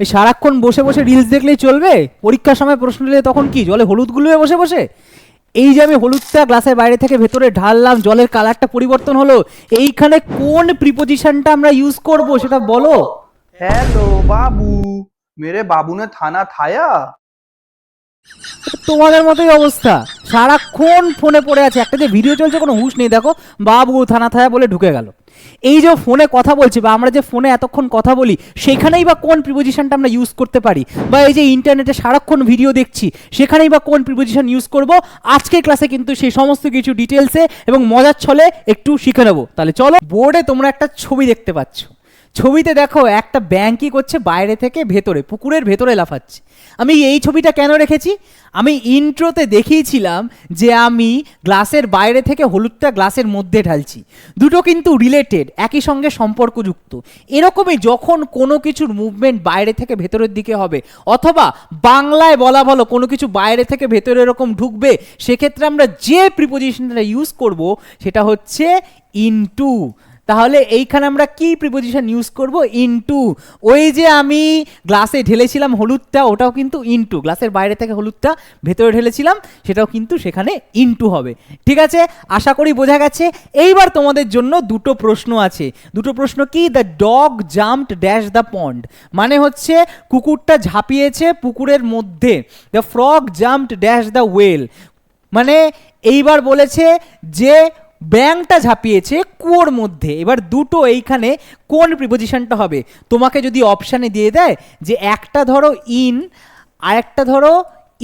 এই সারাক্ষণ বসে বসে রিলস দেখলেই চলবে? পরীক্ষার সময় প্রশ্ন দিলে তখন কি? জলে হলুদ গুলোয় বসে বসে? এই যে আমি হলুদটা গ্লাসের বাইরে থেকে ভেতরে ঢাললাম, জলের কালারটা পরিবর্তন হলো, এইখানে কোন প্রিপোজিশনটা আমরা ইউজ করব সেটা বলো? হ্যালো বাবু। মেরে বাবু না থানা থায়া। তোমাদের মতোই অবস্থা। সারাক্ষণ ফোনে পড়ে আছে। একটা যে ভিডিও চলছে, কোনো হুশ নেই। দেখো, বাবু থানা থায়া বলে ঢুকে গেল। এই যে ফোনে কথা বলছি, বা আমরা যে ফোনে এতক্ষণ কথা বলি, সেখানেই বা কোন প্রিপোজিশনটা আমরা ইউজ করতে পারি? বা এই যে ইন্টারনেটে সারাক্ষণ ভিডিও দেখছি, সেখানেই বা কোন প্রিপোজিশন ইউজ করব? আজকের ক্লাসে কিন্তু সেই সমস্ত কিছু ডিটেলসে এবং মজার ছলে একটু শিখে নেব। তাহলে চলো বোর্ডে তোমরা একটা ছবি দেখতে পাচ্ছ। ছবিতে দেখো, একটা ব্যাংক কি করছে বাইরে থেকে ভেতরে, পুকুরের ভেতরে লাফাচ্ছে। আমি এই ছবিটা কেন রেখেছি? আমি ইন্ট্রোতে দেখিয়েছিলাম যে আমি গ্লাসের বাইরে থেকে হলুদটা গ্লাসের মধ্যে ঢালছি। দুটো কিন্তু রিলেটেড একই সঙ্গে সম্পর্কযুক্ত। এরকমই যখন কোনো কিছুর মুভমেন্ট বাইরে থেকে ভেতরের দিকে হবে, অথবা বাংলায় বলা ভালো কোনো কিছু বাইরে থেকে ভেতরে এরকম ঢুকবে, সেক্ষেত্রে আমরা যে প্রিপোজিশনটা ইউজ করব, সেটা হচ্ছে ইনটু তাহলে এইখানে আমরা কি প্রিপোজিশন ইউজ করব? ইনটু ওই যে আমি গ্লাসে ঢেলেছিলাম হলুদটা, ওটাও কিন্তু ইনটু গ্লাসের বাইরে থেকে হলুদটা ভেতরে ঢেলেছিলাম, সেটাও কিন্তু সেখানে ইনটু হবে। ঠিক আছে? আশা করি বোঝা গেছে। এইবার তোমাদের জন্য দুটো প্রশ্ন আছে। দুটো প্রশ্ন কি? The dog jumped dash the pond মানে হচ্ছে কুকুরটা ঝাঁপিয়েছে পুকুরের মধ্যে। The frog jumped dash the well মানে এইবার বলেছে যে ব্যাংকটা ঝাঁপিয়েছে কুয়োর মধ্যে। এবার দুটো এইখানে কোন প্রিপোজিশনটা হবে? তোমাকে যদি অপশানে দিয়ে দেয় যে একটা ধরো ইন আর একটা ধরো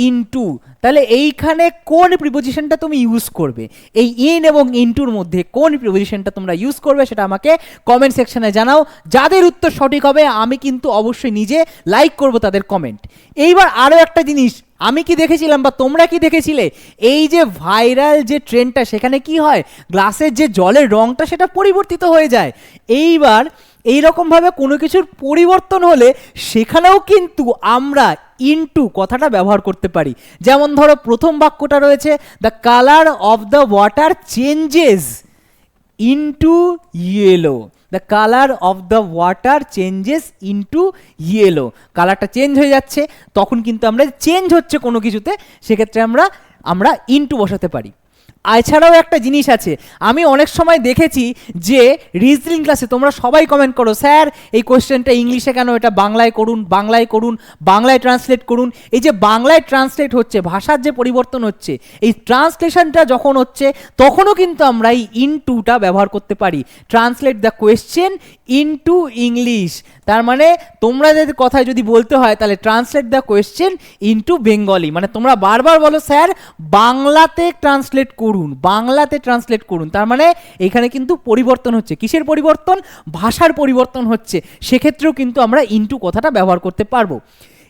ইনটু তাহলে এইখানে কোন প্রিপোজিশনটা তুমি ইউজ করবে? এই ইন এবং ইনটুর মধ্যে কোন প্রিপোজিশনটা তোমরা ইউজ করবে সেটা আমাকে কমেন্ট সেকশনে জানাও। যাদের উত্তর সঠিক হবে, আমি কিন্তু অবশ্যই নিজে লাইক করব তাদের কমেন্ট এইবার আরও একটা জিনিস আমি কি দেখেছিলাম বা তোমরা কি দেখেছিলে? এই যে ভাইরাল যে ট্রেন্ডটা সেখানে কি হয়? গ্লাসের যে জলের রংটা, সেটা পরিবর্তিত হয়ে যায়। এইবার এইরকমভাবে কোনো কিছুর পরিবর্তন হলে সেখানেও কিন্তু আমরা ইনটু কথাটা ব্যবহার করতে পারি। যেমন ধরো, প্রথম বাক্যটা রয়েছে the colour of the water changes into yellow the colour of the water changes into yellow কালারটা চেঞ্জ হয়ে যাচ্ছে, তখন কিন্তু আমরা চেঞ্জ হচ্ছে কোনো কিছুতে, সেক্ষেত্রে আমরা আমরা ইনটু বসাতে পারি। এছাড়াও একটা জিনিস আছে। আমি অনেক সময় দেখেছি যে রিজনিং ক্লাসে তোমরা সবাই কমেন্ট করো, স্যার, এই কোয়েশ্চেনটা ইংলিশে কেন? এটা বাংলায় করুন বাংলায় করুন, বাংলায় ট্রান্সলেট করুন। এই যে বাংলায় ট্রান্সলেট হচ্ছে, ভাষার যে পরিবর্তন হচ্ছে, এই ট্রান্সলেশনটা যখন হচ্ছে, তখনও কিন্তু আমরা এই ইন টুটা ব্যবহার করতে পারি। Translate the question into English তার মানে তোমরা যদি কথায় যদি বলতে হয়, তাহলে translate the question into Bengali মানে তোমরা বারবার বলো, স্যার, বাংলাতে ট্রান্সলেট করুন বাংলাতে ট্রান্সলেট করুন। তার মানে এখানে কিন্তু পরিবর্তন হচ্ছে। কিসের পরিবর্তন? ভাষার পরিবর্তন হচ্ছে। সেক্ষেত্রেও কিন্তু আমরা ইনটু কথাটা ব্যবহার করতে পারব।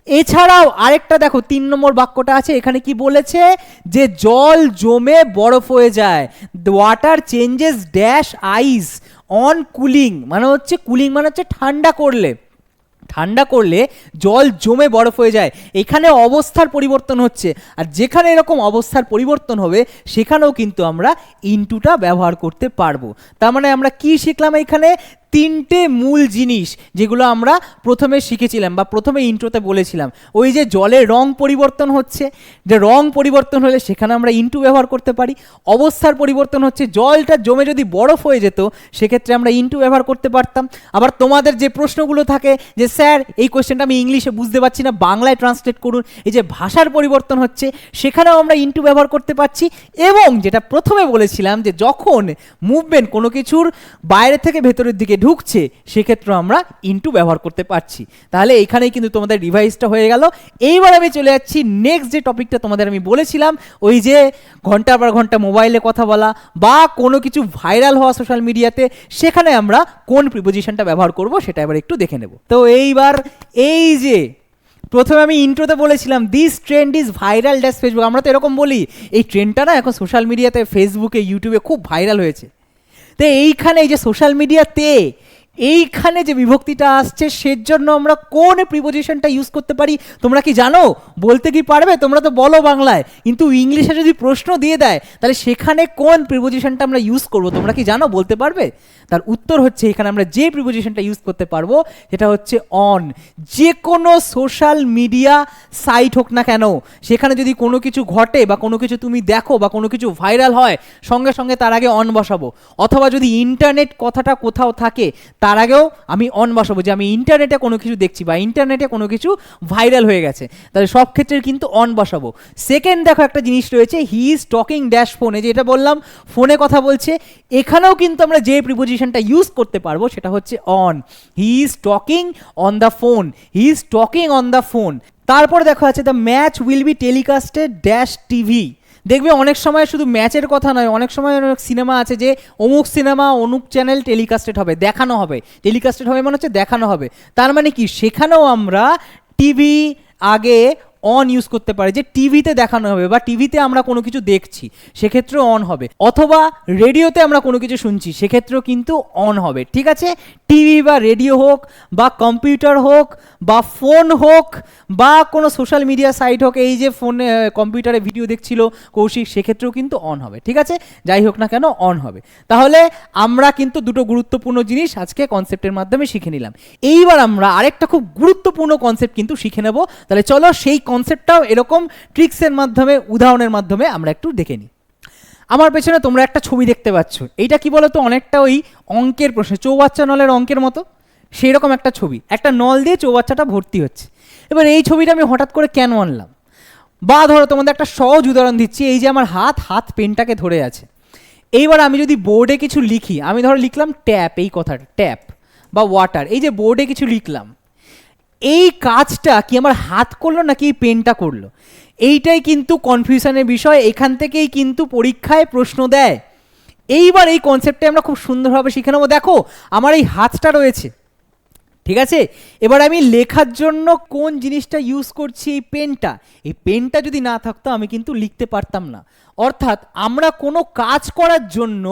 এছাড়াও আরেকটা দেখো, তিন নম্বর বাক্যটা আছে, এখানে কি বলেছে? যে জল জমে বরফ হয়ে যায়। Water changes dash ice on cooling মানে হচ্ছে কুলিং মানে হচ্ছে ঠান্ডা করলে। ঠান্ডা করলে জল জমে বরফ হয়ে যায়। এখানে অবস্থার পরিবর্তন হচ্ছে। আর যেখানে এরকম অবস্থার পরিবর্তন হবে, সেখানেও কিন্তু আমরা ইনটুটা ব্যবহার করতে পারব। তার মানে আমরা কি শিখলাম এখানে? তিনটে মূল জিনিস যেগুলো আমরা প্রথমে শিখেছিলাম বা প্রথমে ইন্ট্রোতে বলেছিলাম। ওই যে জলের রং পরিবর্তন হচ্ছে, যে রং পরিবর্তন হলে সেখানে আমরা ইন্টু ব্যবহার করতে পারি। অবস্থার পরিবর্তন হচ্ছে, জলটা জমে যদি বরফ হয়ে যেত, সেক্ষেত্রে আমরা ইন্টু ব্যবহার করতে পারতাম। আবার তোমাদের যে প্রশ্নগুলো থাকে যে, স্যার, এই কোয়েশ্চেনটা আমি ইংলিশে বুঝতে পারছি না, বাংলায় ট্রান্সলেট করুন। এই যে ভাষার পরিবর্তন হচ্ছে, সেখানেও আমরা ইন্টু ব্যবহার করতে পারছি। এবং যেটা প্রথমে বলেছিলাম যে, যখন মুভমেন্ট কোনো কিছুর বাইরে থেকে ভেতরের দিকে ঢুকছে সেক্ষেত্রে আমরা ইনটু ব্যবহার করতে পারছি। তাহলে এখানেই কিন্তু তোমাদের রিভাইসটা হয়ে গেল। এইবার আমি চলে যাচ্ছি নেক্সট যে টপিকটা তোমাদের আমি বলেছিলাম, ওই যে ঘণ্টার পর ঘণ্টা মোবাইলে কথা বলা বা কোনো কিছু ভাইরাল হওয়া সোশ্যাল মিডিয়াতে সেখানে আমরা কোন প্রিপোজিশনটা ব্যবহার করব সেটা এবার একটু দেখে নেব। তো এইবার এই যে প্রথমে আমি ইন্ট্রোতে বলেছিলাম this trend is viral dash Facebook আমরা তো এরকম বলি, এই ট্রেন্ডটা না এখন সোশ্যাল মিডিয়াতে ফেসবুকে ইউটিউবে খুব ভাইরাল হয়েছে। তো এইখানে এই যে সোশ্যাল মিডিয়াতে এইখানে যে বিভক্তিটা আসছে, সেজন্য আমরা কোন প্রিপোজিশনটা ইউজ করতে পারি? তোমরা কি জানো? বলতে কি পারবে? তোমরা তো বলো বাংলায়। কিন্তু ইংলিশে যদি প্রশ্ন দিয়ে দেয়, তাহলে সেখানে কোন প্রিপোজিশনটা আমরা ইউজ করব? তোমরা কি জানো? বলতে পারবে? তার উত্তর হচ্ছে, এখানে আমরা যে প্রিপোজিশনটা ইউজ করতে পারব, সেটা হচ্ছে অন যে কোনো সোশ্যাল মিডিয়া সাইট হোক না কেন, সেখানে যদি কোনো কিছু ঘটে বা কোনো কিছু তুমি দেখো বা কোনো কিছু ভাইরাল হয়, সঙ্গে সঙ্গে তার আগে অন বসাবো। অথবা যদি ইন্টারনেট কথাটা কোথাও থাকে, তার আগেও আমি অন বসাবো যে আমি ইন্টারনেটে কোনো কিছু দেখছি বা ইন্টারনেটে কোনো কিছু ভাইরাল হয়ে গেছে, তাহলে সব ক্ষেত্রে কিন্তু অন বসাবো সেকেন্ড দেখো একটা জিনিস রয়েছে হি ইজ টকিং ড্যাশ ফোনে যেটা বললাম ফোনে কথা বলছে, এখানেও কিন্তু আমরা যে প্রিপোজিশনটা ইউজ করতে পারব সেটা হচ্ছে on he is talking on the phone he is talking on the phone তারপর দেখো আছে the match will be telecasted dash TV দেখবে অনেক সময় শুধু ম্যাচের কথা নয়, অনেক সময় অনেক সিনেমা আছে যে অমুক সিনেমা অনুক চ্যানেল টেলিকাস্টেড হবে, দেখানো হবে। টেলিকাস্টেড হবে মানে হচ্ছে দেখানো হবে। তার মানে কি? সেখানেও আমরা টিভি আগে অন ইউজ করতে পারি, যে টিভিতে দেখানো হবে বা টিভিতে আমরা কোনো কিছু দেখছি, সেক্ষেত্রেও অন হবে। অথবা রেডিওতে আমরা কোনো কিছু শুনছি, সেক্ষেত্রেও কিন্তু অন হবে। ঠিক আছে? টিভি বা রেডিও হোক বা কম্পিউটার হোক বা ফোন হোক বা কোনো সোশ্যাল মিডিয়া সাইট হোক, এই যে ফোনে, কম্পিউটারে ভিডিও দেখছিল কৌশিক, সেক্ষেত্রেও কিন্তু অন হবে। ঠিক আছে? যাই হোক না কেন অন হবে। তাহলে আমরা কিন্তু দুটো গুরুত্বপূর্ণ জিনিস আজকে কনসেপ্টের মাধ্যমে শিখে নিলাম। এইবার আমরা আরেকটা খুব গুরুত্বপূর্ণ কনসেপ্ট কিন্তু শিখে নেব। তাহলে চলো সেই কনসেপ্টটাও এরকম ট্রিক্সের মাধ্যমে, উদাহরণের মাধ্যমে আমরা একটু দেখে নিই। আমার পেছনে তোমরা একটা ছবি দেখতে পাচ্ছ। এইটা কি বলো তো অনেকটা ওই অঙ্কের প্রশ্ন, চৌবাচ্চা নলের অঙ্কের মতো? সেই রকম একটা ছবি। একটা নল দিয়ে চৌবাচ্চাটা ভর্তি হচ্ছে। এবার এই ছবিটা আমি হঠাৎ করে কেন আনলাম? বা ধরো তোমাদের একটা সহজ উদাহরণ দিচ্ছি। এই যে আমার হাত হাত পেনটাকে ধরে আছে। এইবার আমি যদি বোর্ডে কিছু লিখি, আমি ধরো লিখলাম ট্যাপ এই কথাটা ট্যাপ বা ওয়াটার এই যে বোর্ডে কিছু লিখলাম এই কাজটা কি আমার হাত করল নাকি এই পেনটা করল? এইটাই কিন্তু কনফিউশনের বিষয়, এখান থেকেই কিন্তু পরীক্ষায় প্রশ্ন দেয়। এইবার এই কনসেপ্টে আমরা খুব সুন্দরভাবে শিখে নেব। দেখো, আমার এই হাতটা রয়েছে, ঠিক আছে? এবার আমি লেখার জন্য কোন জিনিসটা ইউজ করছি এই পেনটা? এই পেনটা যদি না থাকতো আমি কিন্তু লিখতে পারতাম না। অর্থাৎ আমরা কোনো কাজ করার জন্য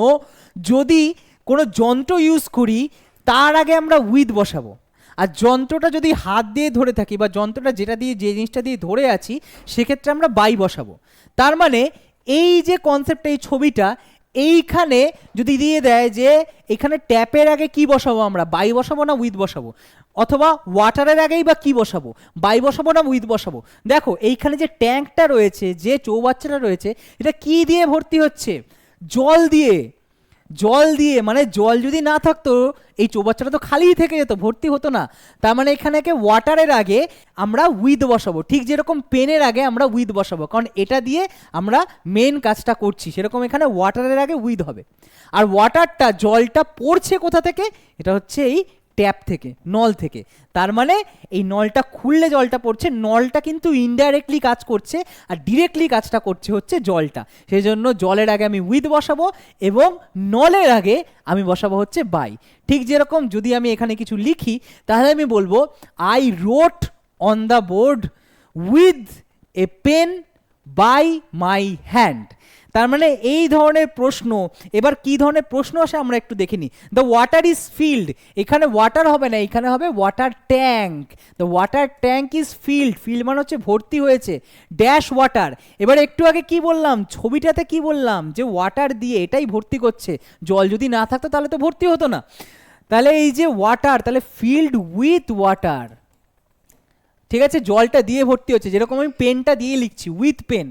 যদি কোনো যন্ত্র ইউজ করি, তার আগে আমরা উইথ বসাবো। আর যন্ত্রটা যদি হাত দিয়ে ধরে থাকি বা যন্ত্রটা যেটা দিয়ে, যে জিনিসটা দিয়ে ধরে আছি, সেক্ষেত্রে আমরা বাই বসাবো। তার মানে এই যে কনসেপ্ট এই ছবিটা, এইখানে যদি দিয়ে দেয় যে এখানে ট্যাপের আগে কি বসাবো আমরা? বাই বসাবো না উইথ বসাবো? অথবা ওয়াটারের আগেই বা কি বসাবো? বাই বসাবো না উইথ বসাবো? দেখো, এইখানে যে ট্যাঙ্কটা রয়েছে, যে চৌবাচ্চাটা রয়েছে, এটা কি দিয়ে ভর্তি হচ্ছে? জল দিয়ে। জল দিয়ে মানে জল যদি না থাকতো, এই চৌবাচ্চাটা তো খালিই থেকে যেত, ভর্তি হতো না। তার মানে এখানে ওয়াটারের আগে আমরা উইথ বসাবো। ঠিক যেরকম পেনের আগে আমরা উইথ বসাবো, কারণ এটা দিয়ে আমরা মেন কাজটা করছি। সেরকম এখানে ওয়াটারের আগে উইথ হবে। আর ওয়াটারটা জলটা পড়ছে কোথা থেকে? এটা হচ্ছে এই ট্যাপ থেকে, নল থেকে। তার মানে এই নলটা খুললে জলটা পড়ছে, নলটা কিন্তু ইনডাইরেক্টলি কাজ করছে আর ডিরেক্টলি কাজটা করছে হচ্ছে জলটা। সেই জন্য জলের আগে আমি উইথ বসাবো এবং নলের আগে আমি বসাবো হচ্ছে বাই ঠিক যেরকম যদি আমি এখানে কিছু লিখি, তাহলে আমি বলব I wrote on the board with a pen by my hand তার মানে এই ধরনের প্রশ্ন, এবার কি ধরনের প্রশ্ন আসে আমরা একটু দেখে নিই। দ্য ওয়াটার ইজ ফিল্ড এখানে ওয়াটার হবে না, এখানে হবে water tank the water tank is filled filled মানে হচ্ছে ভর্তি হয়েছে। ড্যাশ ওয়াটার এবার একটু আগে কি বললাম? ছবিটাতে কি বললাম? যে ওয়াটার দিয়ে এটাই ভর্তি করছে। জল যদি না থাকতো তাহলে তো ভর্তি হতো না। তাহলে এই যে ওয়াটার তাহলে ফিল্ড উইথ ওয়াটার ঠিক আছে? জলটা দিয়ে ভর্তি হচ্ছে। যেরকম আমি পেনটা দিয়ে লিখছি উইথ পেন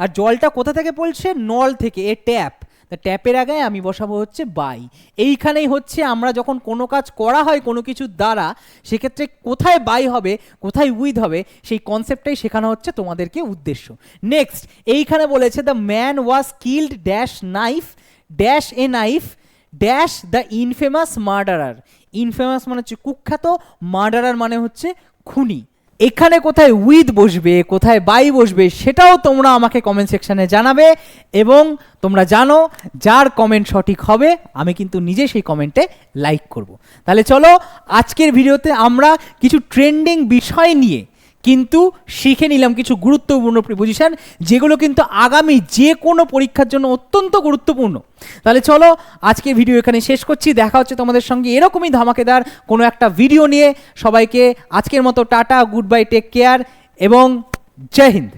আর জলটা কোথা থেকে পড়ছে? নল থেকে, এ ট্যাপ। তা ট্যাপের আগে আমি বসাবো হচ্ছে বাই। এইখানেই হচ্ছে আমরা যখন কোনো কাজ করা হয় কোনো কিছুর দ্বারা, সেক্ষেত্রে কোথায় বাই হবে, কোথায় উইথ হবে, সেই কনসেপ্টটাই শেখানো হচ্ছে তোমাদেরকে উদ্দেশ্য। নেক্সট, এইখানে বলেছে the man was killed dash knife dash a knife dash the infamous murderer infamous মানে হচ্ছে কুখ্যাত মার্ডারার মানে হচ্ছে খুনি। এখানে কোথায় উইথ বসবে, কোথায় বাই বসবে, সেটাও তোমরা আমাকে কমেন্ট সেকশানে জানাবে এবং তোমরা জানো যার কমেন্ট সঠিক হবে, আমি কিন্তু নিজে সেই কমেন্টে লাইক করব। তাহলে চলো, আজকের ভিডিওতে আমরা কিছু ট্রেন্ডিং বিষয় নিয়ে কিন্তু শিখে নিলাম কিছু গুরুত্বপূর্ণ প্রিপোজিশন যেগুলো কিন্তু আগামী যে কোনো পরীক্ষার জন্য অত্যন্ত গুরুত্বপূর্ণ। তাহলে চলো আজকে ভিডিও এখানে শেষ করছি। দেখা হচ্ছে তোমাদের সঙ্গে এরকমই ধামাকেদার কোনো একটা ভিডিও নিয়ে। সবাইকে আজকের মতো tata good bye take care এবং জয় হিন্দ।